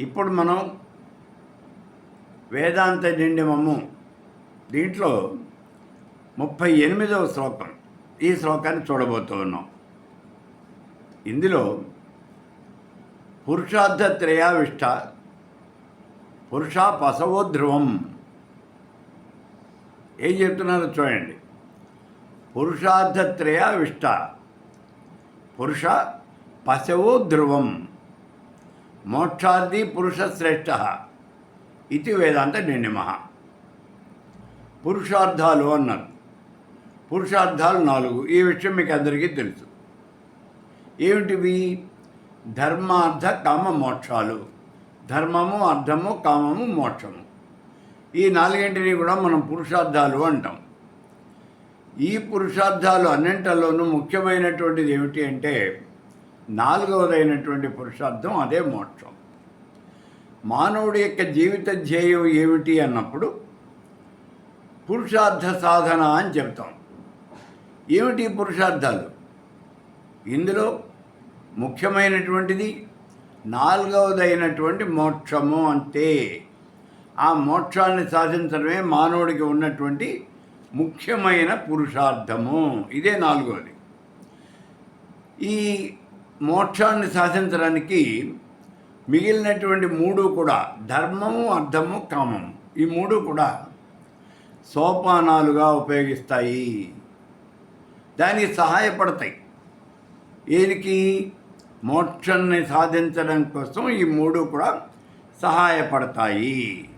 ఇప్పుడు మనం వేదాంత నిండిమము. దీంట్లో ముప్పై ఎనిమిదవ శ్లోకం. ఈ శ్లోకాన్ని చూడబోతూ ఉన్నాం. ఇందులో పురుషార్థత్రయావిష్ట పురుష పసవో ధ్రువం ఏం చెప్తున్నారో చూడండి. పురుషార్థత్రయావిష్ట పురుష పశవో ధ్రువం మోక్షార్థి పురుష శ్రేష్ఠ ఇది వేదాంత నిర్ణిమ పురుషార్థాలు అన్నారు. పురుషార్థాలు నాలుగు. ఈ విషయం మీకు అందరికీ తెలుసు. ఏమిటివి ధర్మార్థ కామ మోక్షాలు. ధర్మము అర్థము కామము మోక్షము. ఈ నాలుగింటిని కూడా మనం పురుషార్థాలు అంటాం. ఈ పురుషార్థాలు అన్నింటిలోనూ ముఖ్యమైనటువంటిది ఏమిటి అంటే నాలుగవదైనటువంటి పురుషార్థం అదే మోక్షం. మానవుడి యొక్క జీవిత ధ్యేయం ఏమిటి అన్నప్పుడు పురుషార్థ సాధన అని చెప్తాం ఏమిటి పురుషార్థాలు? ఇందులో ముఖ్యమైనటువంటిది నాలుగవదైనటువంటి మోక్షము అంతే. ఆ మోక్షాన్ని సాధించడమే మానవుడికి ఉన్నటువంటి ముఖ్యమైన పురుషార్థము. ఇదే నాలుగవది. ఈ మోక్షాన్ని సాధించడానికి మిగిలినటువంటి మూడు కూడా ధర్మము అర్థము కామము. ఈ మూడు కూడా సోపానాలుగా ఉపయోగిస్తాయి. దానికి సహాయపడతాయి. దీనికి మోక్షాన్ని సాధించడం కోసం ఈ మూడు కూడా సహాయపడతాయి.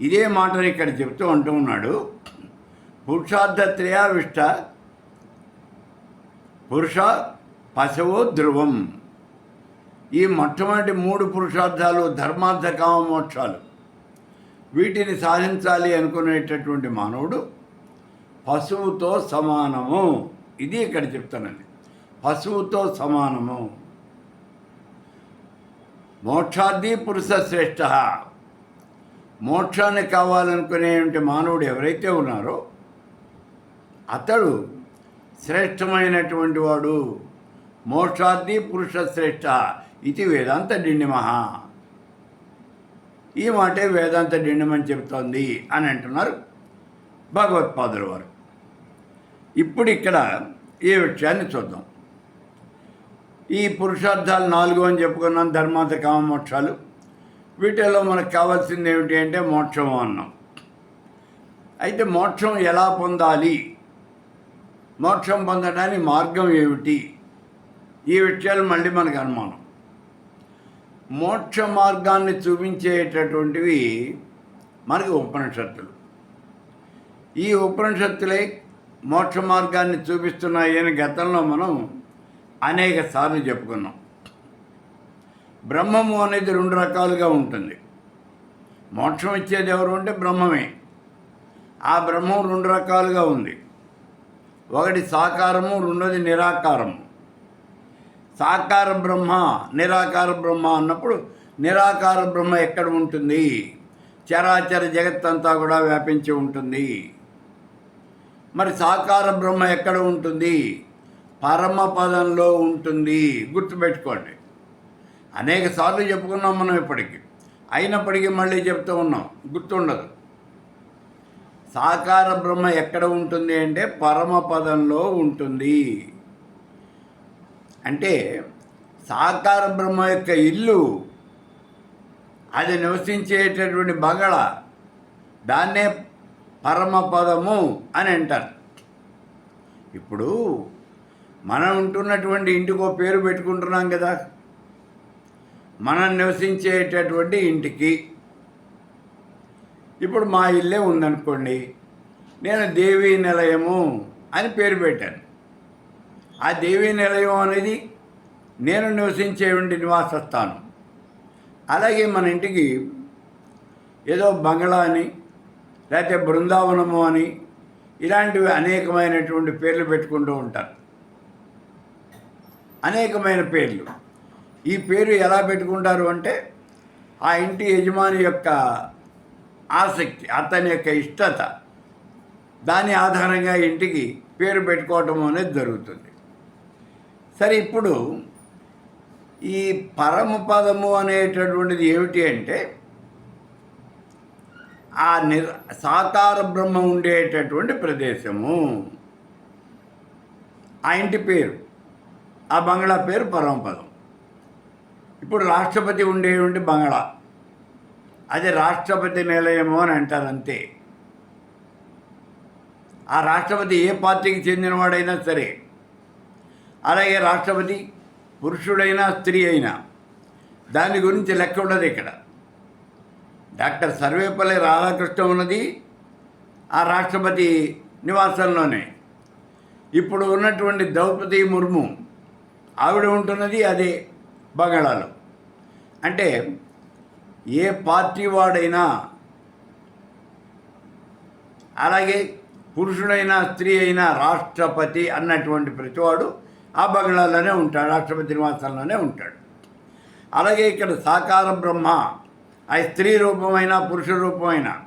ఇదే మాటని ఇక్కడ చెప్తూ ఉంటూ ఉన్నాడు. పురుషార్థత్రయావిష్ట పురుష పశవో ధ్రువం. ఈ మొట్టమొదటి మూడు పురుషార్థాలు ధర్మార్థ కామమోక్షాలు వీటిని సాధించాలి అనుకునేటటువంటి మానవుడు పశువుతో సమానము. ఇది ఇక్కడ చెప్తానండి. పశువుతో సమానము. మోక్షార్థి పురుష శ్రేష్ఠ. మోక్షాన్ని కావాలనుకునేటువంటి మానవుడు ఎవరైతే ఉన్నారో అతడు శ్రేష్టమైనటువంటి వాడు. మోక్షాద్ది పురుష శ్రేష్ఠ ఇది వేదాంత డిండిమహ. ఈ మాటే వేదాంత డిండిమని చెబుతోంది అని అంటున్నారు భగవత్పాదుల వారు. ఇప్పుడు ఇక్కడ ఈ విషయాన్ని చూద్దాం. ఈ పురుషార్థాలు నాలుగు అని చెప్పుకున్నాం ధర్మాంత కామ మోక్షాలు. వీటిల్లో మనకు కావాల్సింది ఏమిటి అంటే మోక్షము అన్నాం. అయితే మోక్షం ఎలా పొందాలి? మోక్షం పొందడానికి మార్గం ఏమిటి? ఈ విషయాలు మళ్ళీ మనకు అనుమానం. మోక్ష మార్గాన్ని చూపించేటటువంటివి మనకి ఉపనిషత్తులు. ఈ ఉపనిషత్తులే మోక్ష మార్గాన్ని చూపిస్తున్నాయి అని గతంలో మనం అనేక సార్లు చెప్పుకున్నాం. బ్రహ్మము అనేది రెండు రకాలుగా ఉంటుంది. మోక్షం ఇచ్చేది ఎవరు అంటే బ్రహ్మమే. ఆ బ్రహ్మం రెండు రకాలుగా ఉంది. ఒకటి సాకారము రెండోది నిరాకారము. సాకార బ్రహ్మ నిరాకార బ్రహ్మ అన్నప్పుడు నిరాకార బ్రహ్మ ఎక్కడ ఉంటుంది? చరాచర జగత్తంతా కూడా వ్యాపించి ఉంటుంది. మరి సాకార బ్రహ్మ ఎక్కడ ఉంటుంది? పరమపదంలో ఉంటుంది. గుర్తుపెట్టుకోండి. అనేక సార్లు చెప్పుకున్నాం మనం ఇప్పటికీ. అయినప్పటికీ మళ్ళీ చెప్తూ ఉన్నాం. గుర్తుండదు. సాకార బ్రహ్మ ఎక్కడ ఉంటుంది అంటే పరమపదంలో ఉంటుంది. అంటే సాకార బ్రహ్మ యొక్క ఇల్లు అది నివసించేటటువంటి బంగళ దాన్నే పరమపదము అని అంటారు. ఇప్పుడు మనం ఉంటున్నటువంటి ఇంటికి ఒక పేరు పెట్టుకుంటున్నాం కదా. మనం నివసించేటటువంటి ఇంటికి. ఇప్పుడు మా ఇల్లే ఉందనుకోండి నేను దేవీ నిలయము అని పేరు పెట్టాను. ఆ దేవీ నిలయం అనేది నేను నివసించేటువంటి నివాస స్థానం అలాగే మన ఇంటికి ఏదో బంగ్లా అని లేకపోతే బృందావనము అని ఇలాంటివి అనేకమైనటువంటి పేర్లు పెట్టుకుంటూ ఉంటారు. అనేకమైన పేర్లు. ఈ పేరు ఎలా పెట్టుకుంటారు అంటే ఆ ఇంటి యజమాని యొక్క ఆసక్తి అతని యొక్క ఇష్టత. దాని ఆధారంగా ఇంటికి పేరు పెట్టుకోవటం అనేది జరుగుతుంది. సరే ఇప్పుడు ఈ పరమపదము అనేటటువంటిది ఏమిటి అంటే ఆ నిర్ సాకార బ్రహ్మ ఉండేటటువంటి ప్రదేశము. ఆ ఇంటి పేరు ఆ బంగ్లా పేరు పరమపదం ఇప్పుడు రాష్ట్రపతి ఉండేటువంటి బంగ్లా? అది రాష్ట్రపతి నిలయము అని అంటారు అంతే. ఆ రాష్ట్రపతి ఏ పార్టీకి చెందినవాడైనా సరే అలాగే రాష్ట్రపతి పురుషుడైనా స్త్రీ అయినా దాని గురించి లెక్క ఉండదు ఇక్కడ. డాక్టర్ సర్వేపల్లి రాధాకృష్ణ ఉన్నది ఆ రాష్ట్రపతి నివాసంలోనే. ఇప్పుడు ఉన్నటువంటి ద్రౌపది ముర్ము ఆవిడ ఉంటున్నది అదే బంగాళాలో. అంటే ఏ పార్టీ వాడైనా అలాగే పురుషుడైనా స్త్రీ అయినా రాష్ట్రపతి అన్నటువంటి ప్రతివాడు ఆ బంగ్లాలోనే ఉంటాడు రాష్ట్రపతి నివాసంలోనే ఉంటాడు. అలాగే ఇక్కడ సాకార బ్రహ్మ ఆ స్త్రీ రూపమైన పురుష రూపమైన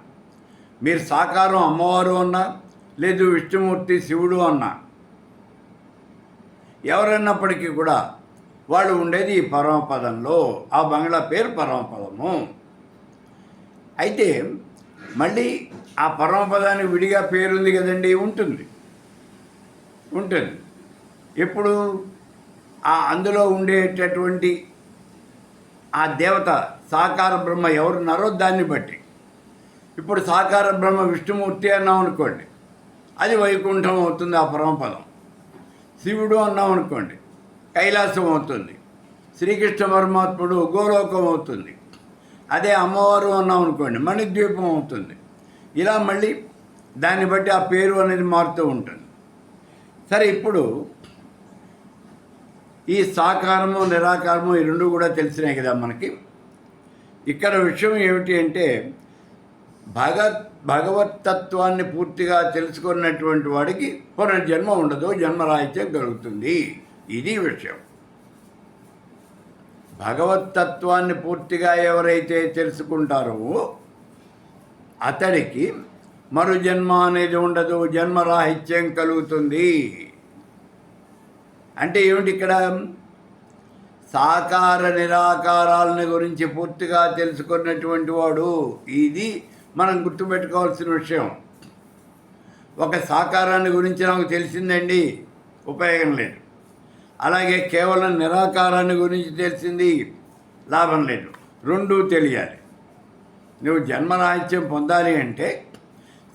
మీరు సాకారం అమ్మవారు అన్నా లేదు విష్ణుమూర్తి శివుడు అన్నా ఎవరన్నప్పటికీ కూడా వాళ్ళు ఉండేది ఈ పరమపదంలో ఆ బంగ్లా పేరు పరమపదము. అయితే మళ్ళీ ఆ పరమపదానికి విడిగా పేరుంది కదండి ఉంటుంది. ఉంటుంది. ఎప్పుడు ఆ అందులో ఉండేటటువంటి ఆ దేవత సాకార బ్రహ్మ ఎవరున్నారో దాన్ని బట్టి. ఇప్పుడు సాకార బ్రహ్మ విష్ణుమూర్తి అన్నాం అనుకోండి. అది వైకుంఠం అవుతుంది ఆ పరమపదం. శివుడు అన్నాం అనుకోండి. కైలాసం అవుతుంది. శ్రీకృష్ణ పరమాత్ముడు గోలోకం అవుతుంది. అదే అమ్మవారు అన్నాం అనుకోండి. మణిద్వీపం అవుతుంది. ఇలా మళ్ళీ దాన్ని బట్టి ఆ పేరు అనేది మారుతూ ఉంటుంది. సరే ఇప్పుడు ఈ సాకారము నిరాకారము ఈ రెండు కూడా తెలిసినాయి కదా మనకి. ఇక్కడ విషయం ఏమిటి అంటే భగత్ భగవతత్వాన్ని పూర్తిగా తెలుసుకున్నటువంటి వాడికి పునర్జన్మ ఉండదు జన్మరాహిత్యం కలుగుతుంది. ఇది విషయం. భగవతత్వాన్ని పూర్తిగా ఎవరైతే తెలుసుకుంటారో అతడికి మరు జన్మ అనేది ఉండదు జన్మరాహిత్యం కలుగుతుంది. అంటే ఏమిటి ఇక్కడ? సాకార నిరాకారాలని గురించి పూర్తిగా తెలుసుకున్నటువంటి వాడు ఇది మనం గుర్తుపెట్టుకోవాల్సిన విషయం. ఒక సాకారాన్ని గురించి నాకు తెలిసిందండి ఉపయోగం లేదు. అలాగే కేవలం నిరాకారాన్ని గురించి తెలిసింది లాభం లేదు. రెండూ తెలియాలి. నువ్వు జన్మరాహిత్యం పొందాలి అంటే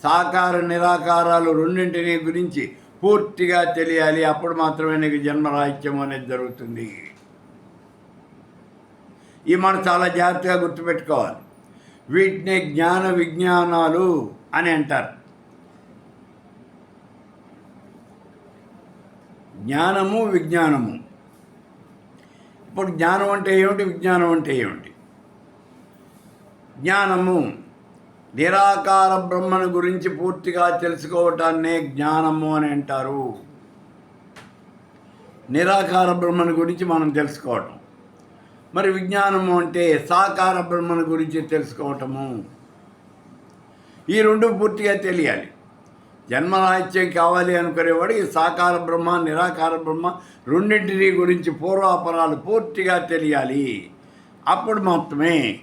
సాకార నిరాకారాలు రెండింటిని గురించి పూర్తిగా తెలియాలి. అప్పుడు మాత్రమే నీకు జన్మరాహిత్యం అనేది జరుగుతుంది. ఈ మనం చాలా జాగ్రత్తగా గుర్తుపెట్టుకోవాలి. వీటిని జ్ఞాన విజ్ఞానాలు అని అంటారు. జ్ఞానము విజ్ఞానము. ఇప్పుడు జ్ఞానం అంటే ఏమిటి? విజ్ఞానం అంటే ఏమిటి? జ్ఞానము నిరాకార బ్రహ్మను గురించి పూర్తిగా తెలుసుకోవటాన్నే జ్ఞానము అని అంటారు. నిరాకార బ్రహ్మను గురించి మనం తెలుసుకోవటం. మరి విజ్ఞానము అంటే సాకార బ్రహ్మను గురించి తెలుసుకోవటము. ఈ రెండు పూర్తిగా తెలియాలి. జన్మరాహిత్యం కావాలి అనుకునేవాడు ఈ సాకార బ్రహ్మ నిరాకార బ్రహ్మ రెండింటిని గురించి పూర్వాపరాలు పూర్తిగా తెలియాలి. అప్పుడు మాత్రమే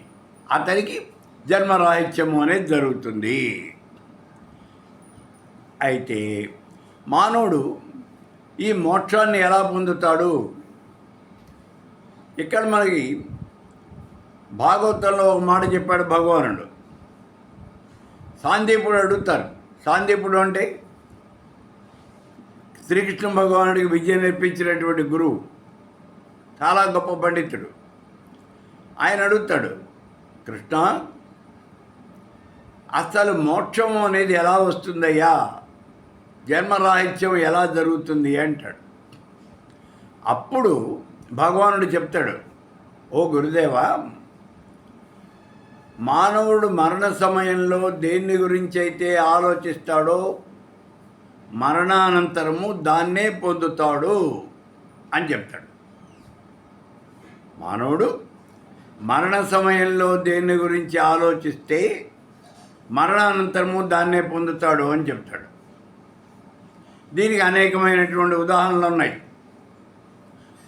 అతనికి జన్మరాహిత్యము అనేది జరుగుతుంది. అయితే మానవుడు ఈ మోక్షాన్ని ఎలా పొందుతాడు? ఇక్కడ మనకి భాగవతంలో ఒక మాట చెప్పాడు భగవానుడు. సాందీపుడు అడుగుతారు. సాందీపుడు అంటే శ్రీకృష్ణ భగవానుడికి విద్య నేర్పించినటువంటి గురువు. చాలా గొప్ప పండితుడు. ఆయన అడుగుతాడు కృష్ణ అసలు మోక్షం అనేది ఎలా వస్తుందయ్యా? జన్మరాహిత్యం ఎలా జరుగుతుంది అంటాడు. అప్పుడు భగవానుడు చెప్తాడు ఓ గురుదేవా మానవుడు మరణ సమయంలో దేన్ని గురించి అయితే ఆలోచిస్తాడో మరణానంతరము దాన్నే పొందుతాడు అని చెప్తాడు. మానవుడు మరణ సమయంలో దేన్ని గురించి ఆలోచిస్తే మరణానంతరము దాన్నే పొందుతాడు అని చెప్తాడు. దీనికి అనేకమైనటువంటి ఉదాహరణలు ఉన్నాయి.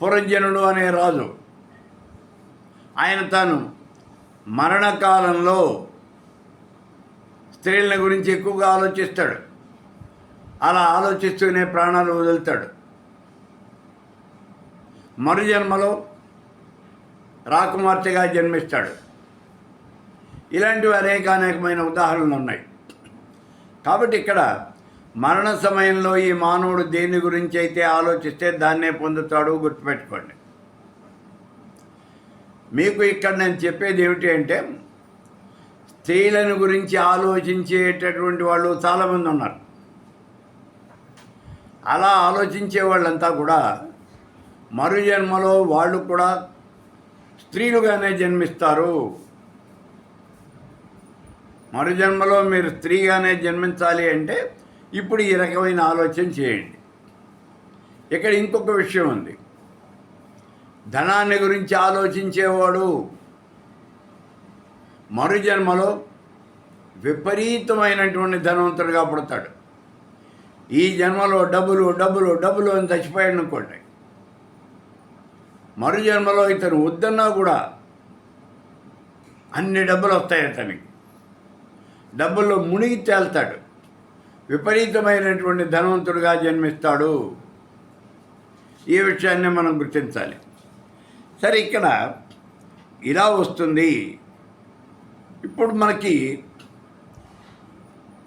పురంజనుడు అనే రాజు ఆయన తాను మరణకాలంలో స్త్రీల గురించి ఎక్కువగా ఆలోచిస్తాడు. అలా ఆలోచిస్తూనే ప్రాణాలు వదులుతాడు. మరుజన్మలో రాకుమార్తెగా జన్మిస్తాడు. ఇలాంటివి అనేక అనేకమైన ఉదాహరణలు ఉన్నాయి. కాబట్టి ఇక్కడ మరణ సమయంలో ఈ మానవుడు దేని గురించి అయితే ఆలోచిస్తే దాన్నే పొందుతాడు గుర్తుపెట్టుకోండి. మీకు ఇక్కడ నేను చెప్పేది ఏమిటి అంటే స్త్రీలను గురించి ఆలోచించేటటువంటి వాళ్ళు చాలామంది ఉన్నారు. అలా ఆలోచించే వాళ్ళంతా కూడా మరు జన్మలో వాళ్ళు కూడా స్త్రీలుగానే జన్మిస్తారు. మరుజన్మలో మీరు స్త్రీగానే జన్మించాలి అంటే ఇప్పుడు ఈ రకమైన ఆలోచన చేయండి. ఇక్కడ ఇంకొక విషయం ఉంది. ధనాన్ని గురించి ఆలోచించేవాడు మరు జన్మలో విపరీతమైనటువంటి ధనవంతుడిగా పుడతాడు. ఈ జన్మలో డబ్బులు డబ్బులు డబ్బులు అని చచ్చిపోయాడు అనుకోండి మరు జన్మలో ఇతను వద్దన్నా కూడా అన్ని డబ్బులు వస్తాయి అతనికి. డబ్బుల్లో మునిగి తేల్తాడు. విపరీతమైనటువంటి ధనవంతుడిగా జన్మిస్తాడు. ఈ విషయాన్ని మనం గుర్తించాలి. సరే ఇక్కడ ఇలా వస్తుంది. ఇప్పుడు మనకి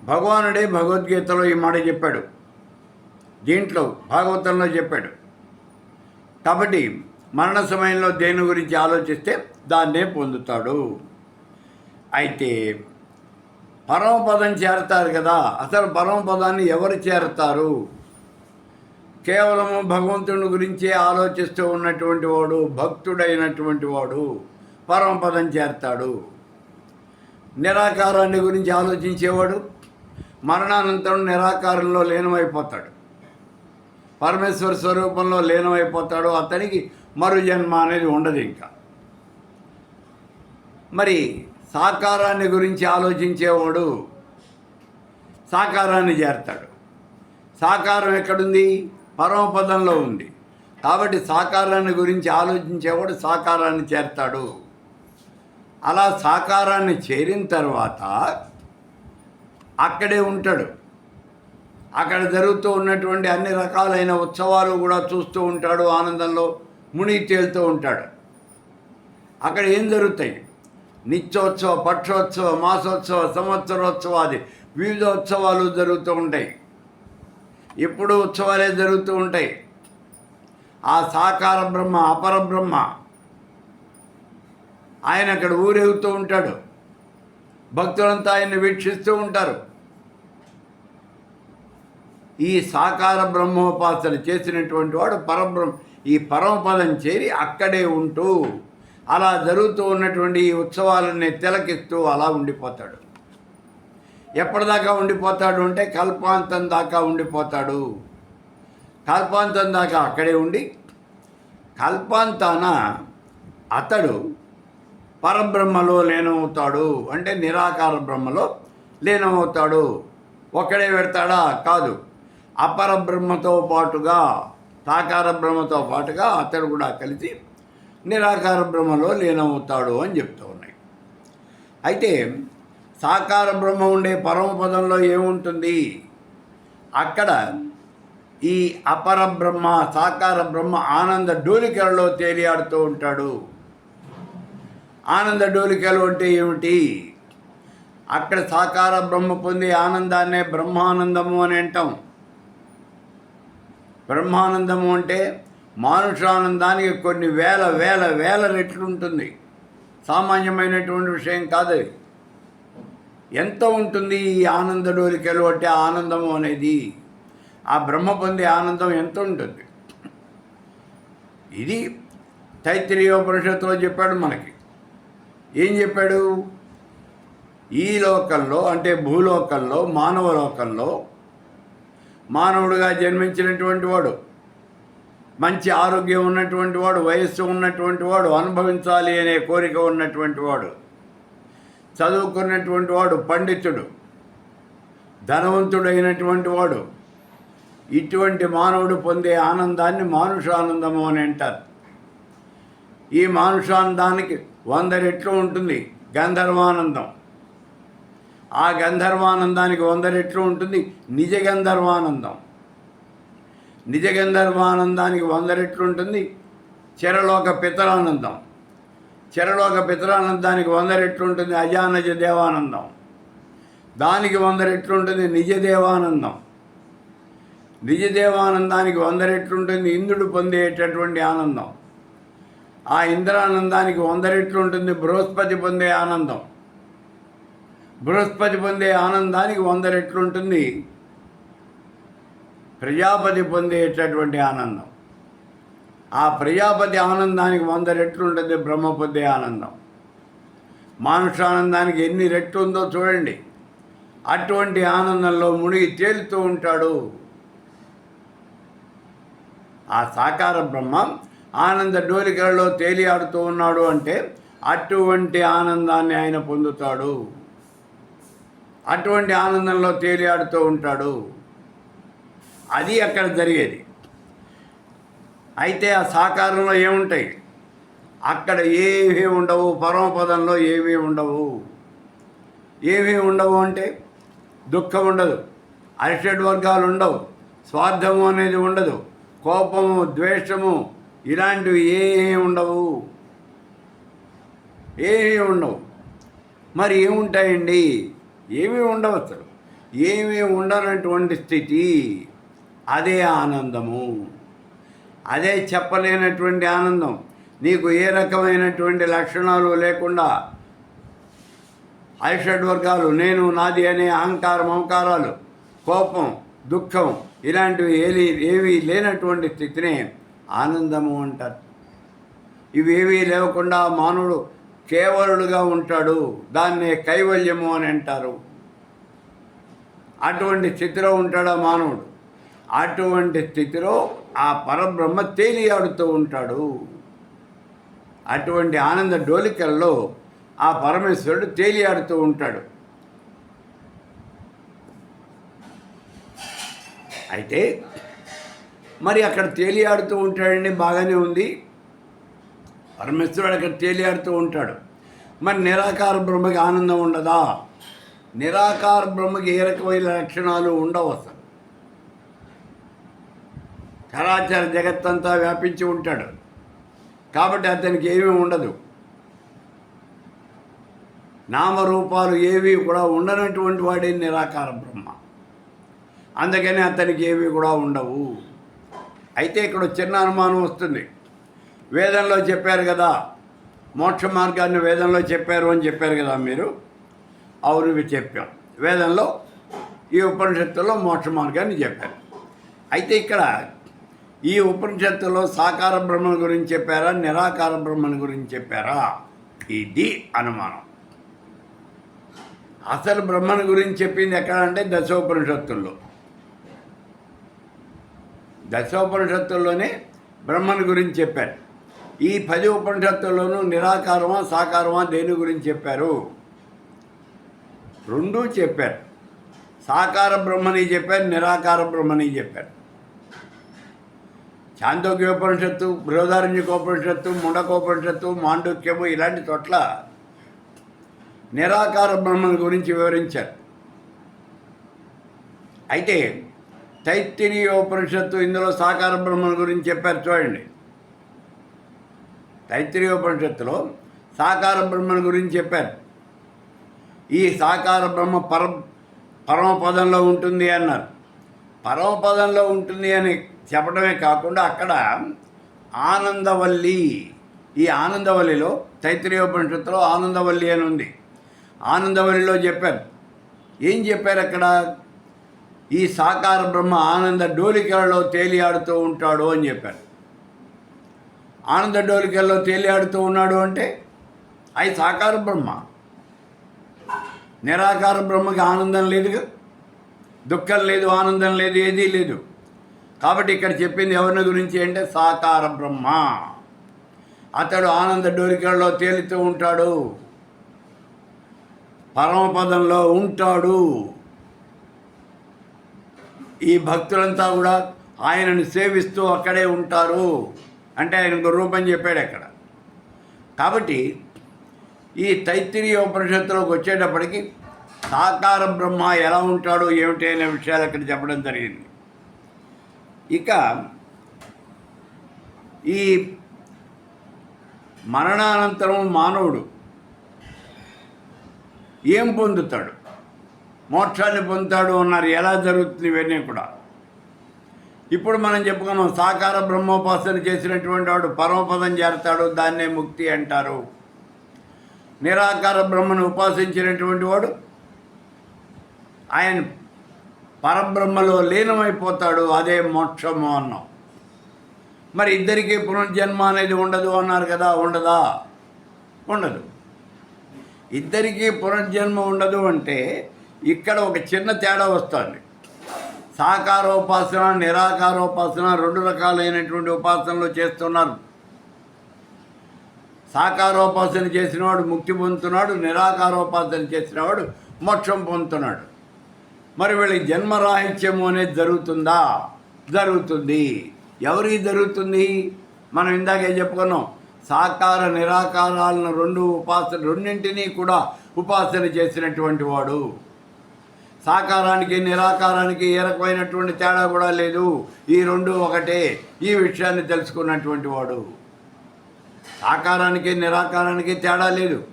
భగవానుడే భగవద్గీతలో ఈ మాట చెప్పాడు. దీంట్లో భాగవతంలో చెప్పాడు. కాబట్టి మరణ సమయంలో దేని గురించి ఆలోచిస్తే దాన్నే పొందుతాడు. అయితే పరమపదం చేరతారు కదా అసలు పరమపదాన్ని ఎవరు చేరతారు? కేవలము భగవంతుని గురించే ఆలోచిస్తూ ఉన్నటువంటి వాడు భక్తుడైనటువంటి వాడు పరమపదం చేరతాడు. నిరాకారాన్ని గురించి ఆలోచించేవాడు మరణానంతరం నిరాకారంలో లీనమైపోతాడు. పరమేశ్వర స్వరూపంలో లీనమైపోతాడు అతనికి మరు జన్మ అనేది ఉండదు ఇంకా. మరి సాకారాన్ని గురించి ఆలోచించేవాడు సాకారాన్ని చేరతాడు. సాకారం ఎక్కడుంది? పరమపదంలో ఉంది. కాబట్టి సాకారాన్ని గురించి ఆలోచించేవాడు సాకారాన్ని చేరతాడు. అలా సాకారాన్ని చేరిన తర్వాత అక్కడే ఉంటాడు. అక్కడ జరుగుతూ ఉన్నటువంటి అన్ని రకాలైన ఉత్సవాలు కూడా చూస్తూ ఉంటాడు ఆనందంలో మునిగి తేలుతూ ఉంటాడు. అక్కడ ఏం జరుగుతాయి? నిత్యోత్సవ పక్షోత్సవ మాసోత్సవ సంవత్సరోత్సవాది వివిధ ఉత్సవాలు జరుగుతూ ఉంటాయి. ఎప్పుడు ఉత్సవాలే జరుగుతూ ఉంటాయి. ఆ సాకార బ్రహ్మ అపర బ్రహ్మ ఆయన అక్కడ ఊరేగుతూ ఉంటాడు. భక్తులంతా ఆయన్ని వీక్షిస్తూ ఉంటారు. ఈ సాకార బ్రహ్మోపాసన చేసినటువంటి వాడు పరబ్రహ్మ ఈ పరమపదం చేరి అక్కడే ఉంటూ అలా జరుగుతూ ఉన్నటువంటి ఈ ఉత్సవాలన్నీ తిలకిస్తూ అలా ఉండిపోతాడు. ఎప్పటిదాకా ఉండిపోతాడు అంటే కల్పాంతం దాకా ఉండిపోతాడు. కల్పాంతం దాకా అక్కడే ఉండి కల్పాంతాన అతడు పరబ్రహ్మలో లీనమవుతాడు. అంటే నిరాకార బ్రహ్మలో లీనమవుతాడు. ఒక్కడే పెడతాడా? కాదు. అపర బ్రహ్మతో పాటుగా సాకార బ్రహ్మతో పాటుగా అతడు కూడా కలిసి నిరాకార బ్రహ్మలో లీనమవుతాడు అని చెప్తూ ఉన్నాయి. అయితే సాకార బ్రహ్మ ఉండే పరమపదంలో ఏముంటుంది? అక్కడ ఈ అపర బ్రహ్మ సాకార బ్రహ్మ ఆనంద డోలికలలో తేలియాడుతూ ఉంటాడు. ఆనంద డోలికలు అంటే ఏమిటి? అక్కడ సాకార బ్రహ్మ పొంది ఆనందాన్నే బ్రహ్మానందము అని అంటాం. బ్రహ్మానందము అంటే మానుషానందానికి కొన్ని వేల వేల వేల రెట్లు ఉంటుంది సామాన్యమైనటువంటి విషయం కాదు. ఎంత ఉంటుంది ఈ ఆనంద డోలికలు అంటే ఆనందము అనేది? ఆ బ్రహ్మ పొందే ఆనందం ఎంత ఉంటుంది? ఇది తైత్రీయోపనిషత్తులో చెప్పాడు మనకి. ఏం చెప్పాడు? ఈ లోకంలో అంటే భూలోకంలో మానవ లోకంలో మానవుడిగా జన్మించినటువంటి వాడు. మంచి ఆరోగ్యం ఉన్నటువంటి వాడు వయస్సు ఉన్నటువంటి వాడు అనుభవించాలి అనే కోరిక ఉన్నటువంటి వాడు. చదువుకున్నటువంటి వాడు పండితుడు. ధనవంతుడైనటువంటి వాడు. ఇటువంటి మానవుడు పొందే ఆనందాన్ని మానుషానందము అని అంటారు. ఈ మానుషానందానికి వంద రెట్లు ఉంటుంది గంధర్వానందం. ఆ గంధర్వానందానికి వంద రెట్లు ఉంటుంది నిజ గంధర్వానందం. నిజ గంధర్వానందానికి వంద రెట్లుంటుంది చెరలోక పితరానందం. చెరలోక పితరానందానికి వంద రెట్లుంటుంది అజానజ దేవానందం. దానికి వంద రెట్లుంటుంది నిజ దేవానందం. నిజ దేవానందానికి వంద రెట్లు ఉంటుంది ఇంద్రుడు పొందేటటువంటి ఆనందం. ఆ ఇంద్రానందానికి వంద రెట్లు ఉంటుంది బృహస్పతి పొందే ఆనందం. బృహస్పతి పొందే ఆనందానికి వంద రెట్లుంటుంది ప్రజాపతి పొందేటటువంటి ఆనందం. ఆ ప్రజాపతి ఆనందానికి వంద రెట్లు ఉంటుంది బ్రహ్మ పొందే ఆనందం. మానుషానందానికి ఎన్ని రెట్లు ఉందో చూడండి. అటువంటి ఆనందంలో మునిగి తేలుతూ ఉంటాడు. ఆ సాకార బ్రహ్మ ఆనంద డోలికలలో తేలియాడుతూ ఉన్నాడు అంటే అటువంటి ఆనందాన్ని ఆయన పొందుతాడు. అటువంటి ఆనందంలో తేలియాడుతూ ఉంటాడు. అది అక్కడ జరిగేది. అయితే ఆ సాకారంలో ఏముంటాయి? అక్కడ ఏమీ ఉండవు పరమపదంలో ఏమీ ఉండవు. ఏమీ ఉండవు అంటే దుఃఖం ఉండదు అరిషడ్ వర్గాలు ఉండవు స్వార్థము అనేది ఉండదు కోపము ద్వేషము ఇలాంటివి ఏమీ ఉండవు. ఏమీ ఉండవు. మరి ఏముంటాయండి? ఏమీ ఉండవచ్చు ఏమీ ఉండనటువంటి స్థితి. అదే ఆనందము. అదే చెప్పలేనటువంటి ఆనందం. నీకు ఏ రకమైనటువంటి లక్షణాలు లేకుండా ఐషడ్ వర్గాలు నేను నాది అనే అహంకారం మమకారాలు కోపం దుఃఖం ఇలాంటివి ఏవి ఏవి లేనటువంటి స్థితినే ఆనందము అంటారు. ఇవేవీ లేకుండా మానవుడు కేవలుడుగా ఉంటాడు. దాన్నే కైవల్యము అని అంటారు. అటువంటి స్థితిలో ఉంటాడు మానవుడు? అటువంటి స్థితిలో ఆ పరబ్రహ్మ తేలియాడుతూ ఉంటాడు. అటువంటి ఆనంద డోలికల్లో ఆ పరమేశ్వరుడు తేలియాడుతూ ఉంటాడు. అయితే మరి అక్కడ తేలియాడుతూ ఉంటాడండి బాగానే ఉంది. పరమేశ్వరుడు అక్కడ తేలియాడుతూ ఉంటాడు. మరి నిరాకార బ్రహ్మకి ఆనందం ఉండదా? నిరాకార బ్రహ్మకి ఏ రకమైన లక్షణాలు ఉండవు అసలు. కళాచార జగత్తంతా వ్యాపించి ఉంటాడు. కాబట్టి అతనికి ఏమీ ఉండదు. నామరూపాలు ఏవి కూడా ఉండనటువంటి వాడే నిరాకార బ్రహ్మ. అందుకని అతనికి ఏవి కూడా ఉండవు. అయితే ఇక్కడ చిన్న అనుమానం వస్తుంది. వేదంలో చెప్పారు కదా మోక్ష మార్గాన్ని వేదంలో చెప్పారు అని చెప్పారు కదా మీరు? అవును ఇవి చెప్పాం. వేదంలో ఈ ఉపనిషత్తులో మోక్ష మార్గాన్ని చెప్పారు. అయితే ఇక్కడ ఈ ఉపనిషత్తులో సాకార బ్రహ్మను గురించి చెప్పారా నిరాకార బ్రహ్మను గురించి చెప్పారా? ఇది అనుమానం. అసలు బ్రహ్మను గురించి చెప్పింది ఎక్కడంటే దశోపనిషత్తుల్లో. దశోపనిషత్తుల్లోనే బ్రహ్మను గురించి చెప్పారు. ఈ పది ఉపనిషత్తుల్లోనూ నిరాకారమా సాకారమా దేని గురించి చెప్పారు? రెండూ చెప్పారు. సాకార బ్రహ్మని చెప్పారు నిరాకార బ్రహ్మని చెప్పారు. చాందోగ్యోపనిషత్తు బృహదారణ్యకోపనిషత్తు ముండకోపనిషత్తు మాండుక్యము ఇలాంటి చోట్ల నిరాకార బ్రహ్మను గురించి వివరించారు. అయితే తైత్తిరీయోపనిషత్తు ఇందులో సాకార బ్రహ్మను గురించి చెప్పారు చూడండి. తైత్తిరీయోపనిషత్తులో సాకార బ్రహ్మను గురించి చెప్పారు. ఈ సాకార బ్రహ్మ పర పరమపదంలో ఉంటుంది అన్నారు. పరమపదంలో ఉంటుంది అని చెప్పడమే కాకుండా అక్కడ ఆనందవల్లి ఈ ఆనందవల్లిలో తైత్రీయోపనిషత్తులో ఆనందవల్లి అని ఉంది. ఆనందవల్లిలో చెప్పారు. ఏం చెప్పారు అక్కడ? ఈ సాకార బ్రహ్మ ఆనంద డోలికలలో తేలియాడుతూ ఉంటాడు అని చెప్పారు. ఆనంద డోలికల్లో తేలియాడుతూ ఉన్నాడు అంటే అది సాకార బ్రహ్మ. నిరాకార బ్రహ్మకి ఆనందం లేదుగా? దుఃఖం లేదు ఆనందం లేదు ఏదీ లేదు. కాబట్టి ఇక్కడ చెప్పింది ఎవరిని గురించి అంటే సాకార బ్రహ్మ. అతడు ఆనంద డోరికల్లో తేలుతూ ఉంటాడు. పరమపదంలో ఉంటాడు. ఈ భక్తులంతా కూడా ఆయనను సేవిస్తూ అక్కడే ఉంటారు. అంటే ఆయన రూపం చెప్పాడు అక్కడ. కాబట్టి ఈ తైత్తిరీయ ఉపనిషత్తులోకి వచ్చేటప్పటికి సాకార బ్రహ్మ ఎలా ఉంటాడో ఏమిటి అనే విషయాలు అక్కడ చెప్పడం జరిగింది. ఇక ఈ మరణానంతరం మానవుడు ఏం పొందుతాడు? మోక్షాన్ని పొందుతాడు అన్నారు. ఎలా జరుగుతుంది ఇవన్నీ కూడా? ఇప్పుడు మనం చెప్పుకున్నాం సాకార బ్రహ్మోపాసన చేసినటువంటి వాడు పరమపదం చేరతాడు దాన్నే ముక్తి అంటారు. నిరాకార బ్రహ్మను ఉపాసించినటువంటి వాడు ఆయన పరబ్రహ్మలో లీనమైపోతాడు అదే మోక్షము అన్నాం. మరి ఇద్దరికీ పునర్జన్మ అనేది ఉండదు అన్నారు కదా ఉండదా? ఉండదు. ఇద్దరికీ పునర్జన్మ ఉండదు అంటే ఇక్కడ ఒక చిన్న తేడా వస్తుంది. సాకారోపాసన నిరాకారోపాసన రెండు రకాలైనటువంటి ఉపాసనలు చేస్తున్నారు. సాకారోపాసన చేసినవాడు ముక్తి పొందుతున్నాడు నిరాకారోపాసన చేసినవాడు మోక్షం పొందుతున్నాడు. మరి వీళ్ళకి జన్మరాహిత్యము అనేది జరుగుతుందా? జరుగుతుంది. ఎవరికి జరుగుతుంది? మనం ఇందాకే చెప్పుకున్నాం? సాకార నిరాకారాలను రెండు ఉపాసన రెండింటినీ కూడా ఉపాసన చేసినటువంటి వాడు. సాకారానికి నిరాకారానికి ఏ రకమైనటువంటి తేడా కూడా లేదు. ఈ రెండు ఒకటే. ఈ విషయాన్ని తెలుసుకున్నటువంటి వాడు. సాకారానికి నిరాకారానికి తేడా లేదు.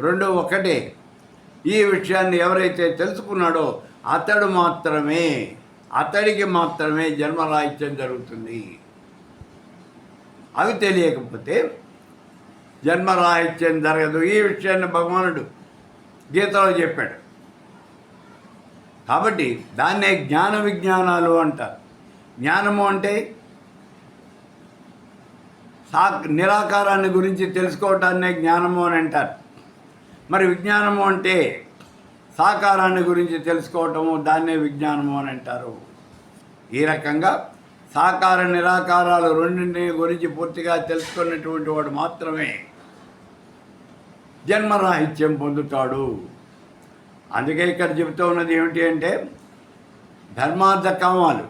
రెండు ఒకటే. ఈ విషయాన్ని ఎవరైతే తెలుసుకున్నాడో అతడు మాత్రమే అతడికి మాత్రమే జన్మరాహిత్యం జరుగుతుంది. అవి తెలియకపోతే జన్మరాహిత్యం జరగదు. ఈ విషయాన్ని భగవానుడు గీతలో చెప్పాడు. కాబట్టి దాన్నే జ్ఞాన విజ్ఞానాలు అంటారు. జ్ఞానము అంటే సా నిరాకారాన్ని గురించి తెలుసుకోవటాన్నే జ్ఞానము అని అంటారు. మరి విజ్ఞానము అంటే సాకారాన్ని గురించి తెలుసుకోవటము దాన్నే విజ్ఞానము అని అంటారు. ఈ రకంగా సాకార నిరాకారాలు రెండింటిని గురించి పూర్తిగా తెలుసుకున్నటువంటి వాడు మాత్రమే జన్మరాహిత్యం పొందుతాడు. అందుకే ఇక్కడ చెబుతూ ఉన్నది ఏమిటి అంటే ధర్మార్థ కామాలు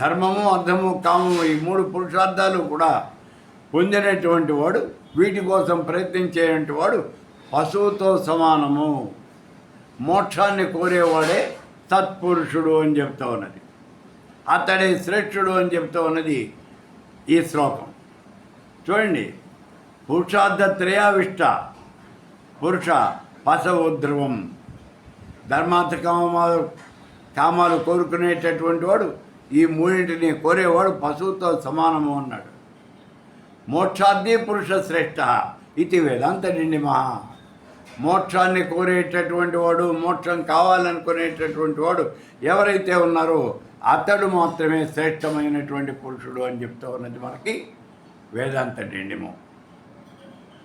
ధర్మము అర్థము కామము ఈ మూడు పురుషార్థాలు కూడా పొందినటువంటి వాడు వీటి కోసం ప్రయత్నించేటువంటి వాడు పశువుతో సమానము. మోక్షాన్ని కోరేవాడే సత్పురుషుడు అని చెప్తా ఉన్నది. అతడే శ్రేష్ఠుడు అని చెప్తా ఉన్నది ఈ శ్లోకం. చూడండి. పురుషార్థ త్రయావిష్ట. పురుష పశవు ధ్రువం. ధర్మార్థ కామాలు కామాలు కోరుకునేటటువంటి వాడు ఈ మూడింటిని కోరేవాడు పశువుతో సమానము అన్నాడు. మోక్షార్థి పురుష శ్రేష్ఠ. ఇది వేదాంత నిండి మహా మోక్షాన్ని కోరేటటువంటి వాడు మోక్షం కావాలనుకునేటటువంటి వాడు ఎవరైతే ఉన్నారో అతడు మాత్రమే శ్రేష్టమైనటువంటి పురుషుడు అని చెప్తూ ఉన్నది మనకి వేదాంత నిండిము.